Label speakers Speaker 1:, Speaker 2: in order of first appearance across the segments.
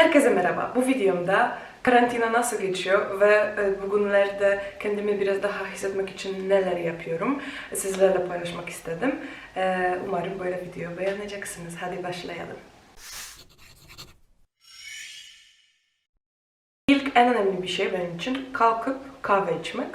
Speaker 1: Herkese merhaba. Bu videomda karantina nasıl geçiyor ve e, bugünlerde kendimi biraz daha hissetmek için neler yapıyorum sizlerle paylaşmak istedim. E, Umarım böyle video beğeneceksiniz. Hadi başlayalım. İlk en önemli bir şey benim için kalkıp kahve içmek.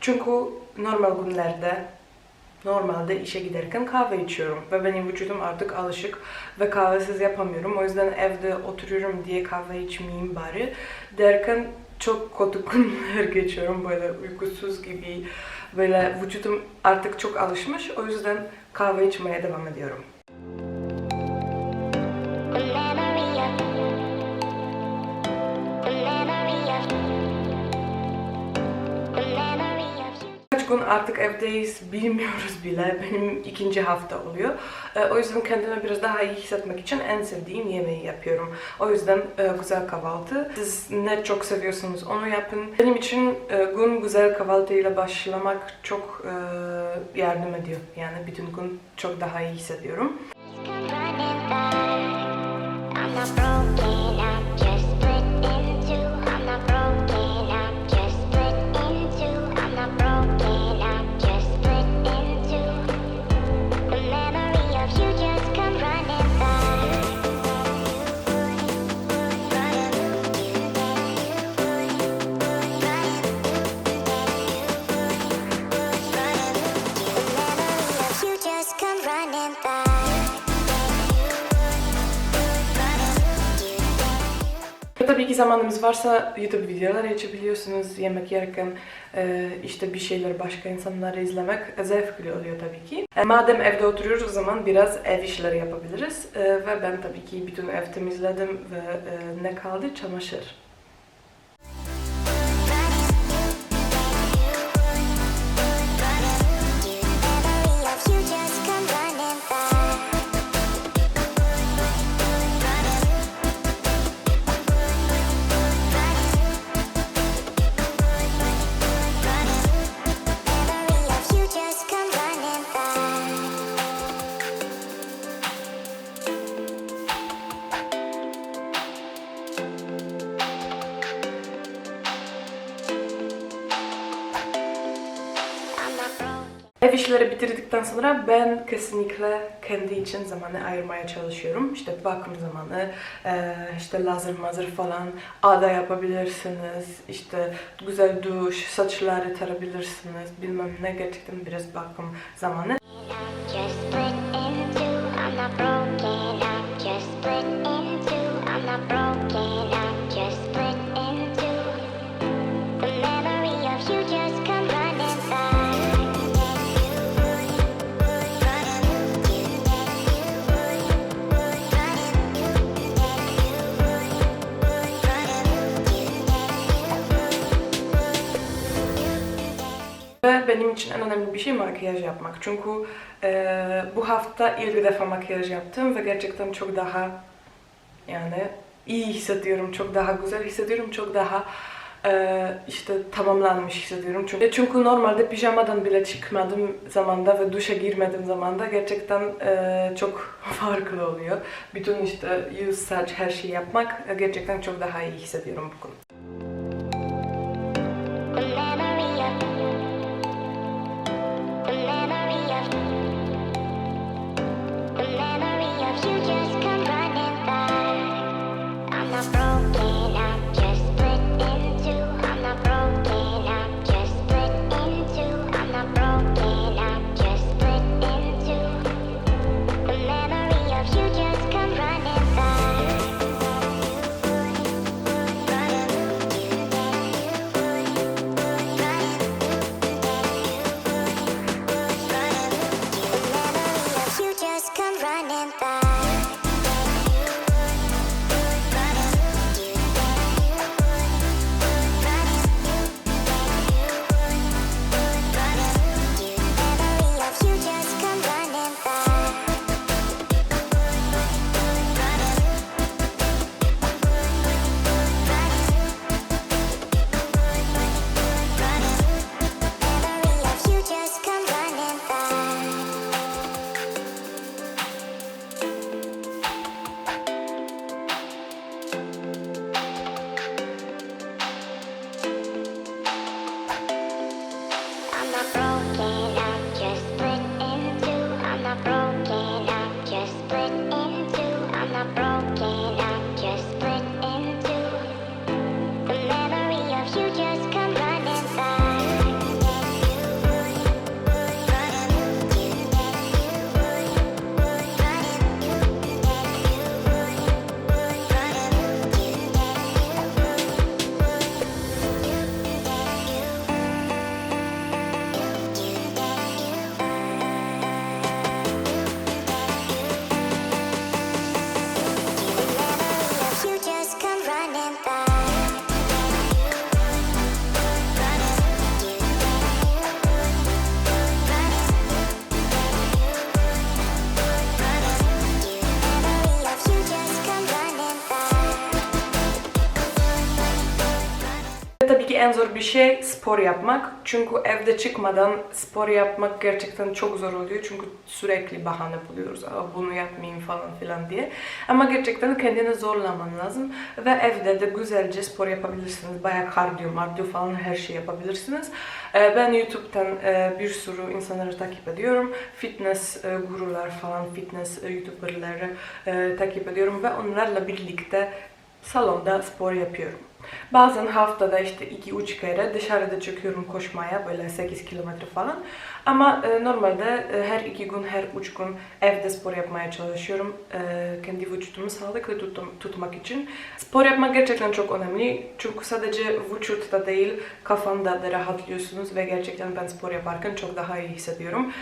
Speaker 1: Çünkü normal günlerde normalde işe giderken kahve içiyorum ve benim vücudum artık alışık ve kahvesiz yapamıyorum. O yüzden evde oturuyorum diye kahve içmeyeyim bari derken çok günler geçiyorum böyle uykusuz gibi böyle vücudum artık çok alışmış o yüzden kahve içmeye devam ediyorum. Gün artık evdeyiz bilmiyoruz bile. Benim ikinci hafta oluyor. Ee, o yüzden kendimi biraz daha iyi hissetmek için en sevdiğim yemeği yapıyorum. O yüzden e, güzel kahvaltı. Siz ne çok seviyorsunuz onu yapın. Benim için e, gün güzel kahvaltıyla başlamak çok e, yardım ediyor. Yani bütün gün çok daha iyi hissediyorum.
Speaker 2: I'm not broken, I'm
Speaker 1: ki zamanımız varsa YouTube videoları açabiliyorsunuz. Yemek yerken e, işte bir şeyler başka insanları izlemek zevkli oluyor tabii ki. E, madem evde oturuyoruz o zaman biraz ev işleri yapabiliriz. E, ve ben tabii ki bütün ev temizledim ve ne kaldı? Çamaşır. Ev işleri bitirdikten sonra ben kesinlikle kendi için zamanı ayırmaya çalışıyorum. İşte bakım zamanı, e, işte lazer mazır falan, ağda yapabilirsiniz, işte güzel duş, saçları tarabilirsiniz, bilmem ne gerçekten biraz bakım zamanı. Makyaj yapmak. Çünkü e, bu hafta ilk defa makyaj yaptım ve gerçekten çok daha yani iyi hissediyorum, çok daha güzel hissediyorum, çok daha e, işte tamamlanmış hissediyorum. Çünkü, çünkü normalde pijamadan bile çıkmadım zamanda ve duşa girmedim zamanda gerçekten e, çok farklı oluyor. Bütün işte yüz, saç, her şeyi yapmak e, gerçekten çok daha iyi hissediyorum.
Speaker 2: The
Speaker 1: en zor bir şey spor yapmak. Çünkü evde çıkmadan spor yapmak gerçekten çok zor oluyor. Çünkü sürekli bahane buluyoruz. Bunu yapmayayım falan filan diye. Ama gerçekten kendini zorlaman lazım. Ve evde de güzelce spor yapabilirsiniz. Bayağı kardiyo, mardiyo falan her şey yapabilirsiniz. Ee, Ben YouTube'dan e, bir sürü insanları takip ediyorum. Fitness e, gurular falan, fitness e, YouTuber'ları takip ediyorum. Ve onlarla birlikte salonda spor yapıyorum. Bazen haftada işte 2-3 kere dışarıda çıkıyorum koşmaya böyle 8 kilometre falan. Ama e, normalde e, her iki gün, her üç gün evde spor yapmaya çalışıyorum. E, kendi vücudumu sağlıklı tutum- tutmak için. Spor yapmak gerçekten çok önemli. Çünkü sadece vücutta değil kafanda da rahatlıyorsunuz ve gerçekten ben spor yaparken çok daha iyi hissediyorum.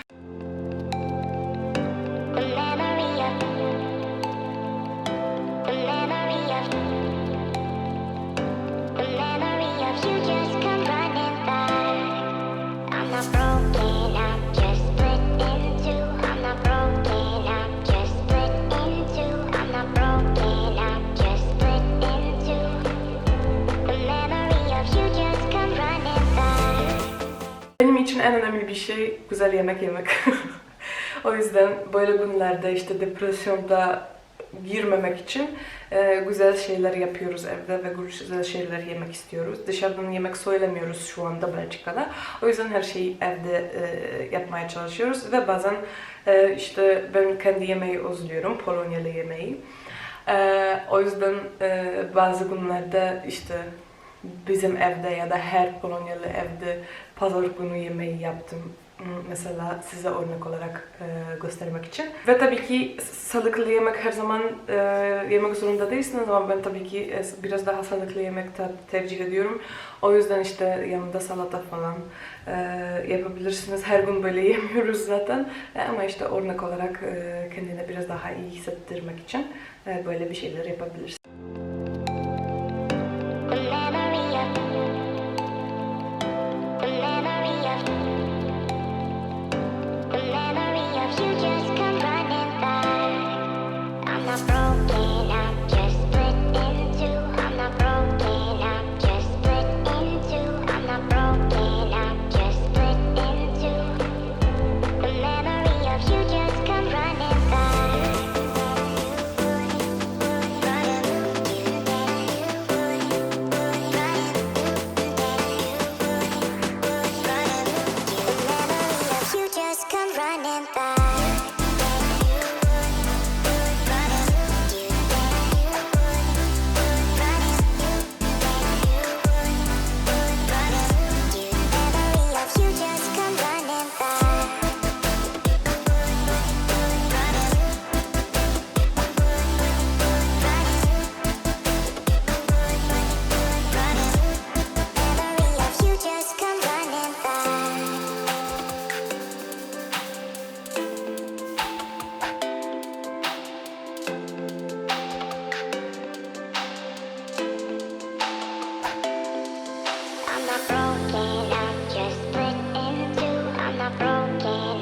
Speaker 1: İçin en önemli bir şey güzel yemek yemek. o yüzden böyle günlerde işte depresyonda girmemek için e, güzel şeyler yapıyoruz evde ve güzel şeyler yemek istiyoruz. Dışarıdan yemek söylemiyoruz şu anda Belçika'da. O yüzden her şeyi evde e, yapmaya çalışıyoruz ve bazen e, işte ben kendi yemeği özlüyorum, Polonyalı yemeği. E, o yüzden e, bazı günlerde işte bizim evde ya da her Polonyalı evde pazar günü yemeği yaptım. Hmm, Mesela size örnek olarak e, göstermek için. Ve tabii ki sağlıklı yemek her zaman e, yemek zorunda değilsiniz ama ben tabii ki e, biraz daha sağlıklı yemek te- tercih ediyorum. O yüzden işte yanında salata falan e, yapabilirsiniz. Her gün böyle yemiyoruz zaten. E, ama işte örnek olarak e, kendine biraz daha iyi hissettirmek için e, böyle bir şeyler yapabilirsiniz.
Speaker 2: You just come not broken, I'm just split in two. I'm not broken,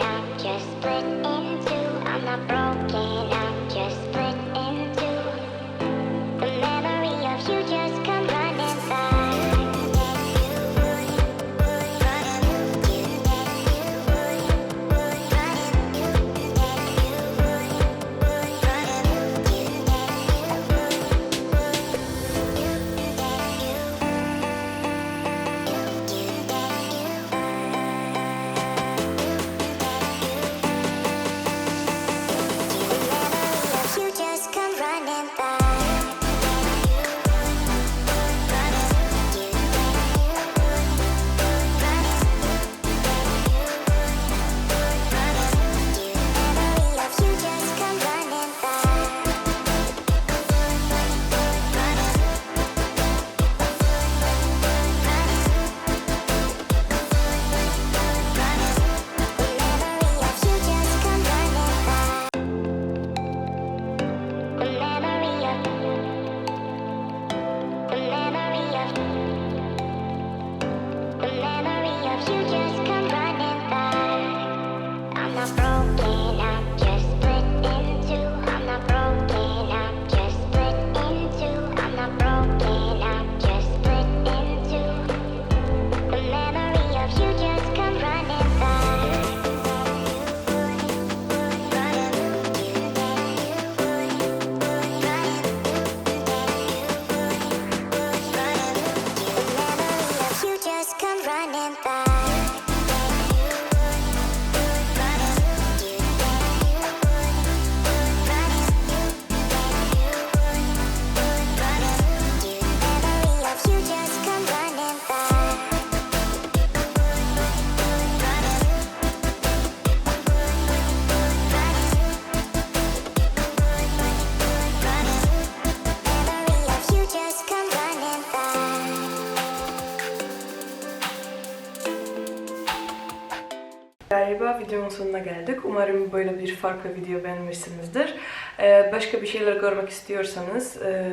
Speaker 1: videonun sonuna geldik. Umarım böyle bir farklı video beğenmişsinizdir. Ee, başka bir şeyler görmek istiyorsanız e,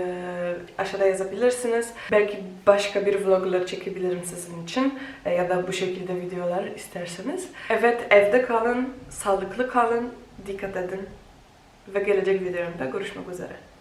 Speaker 1: aşağıda yazabilirsiniz. Belki başka bir vloglar çekebilirim sizin için e, ya da bu şekilde videolar isterseniz. Evet evde kalın, sağlıklı kalın, dikkat edin ve gelecek videomda görüşmek üzere.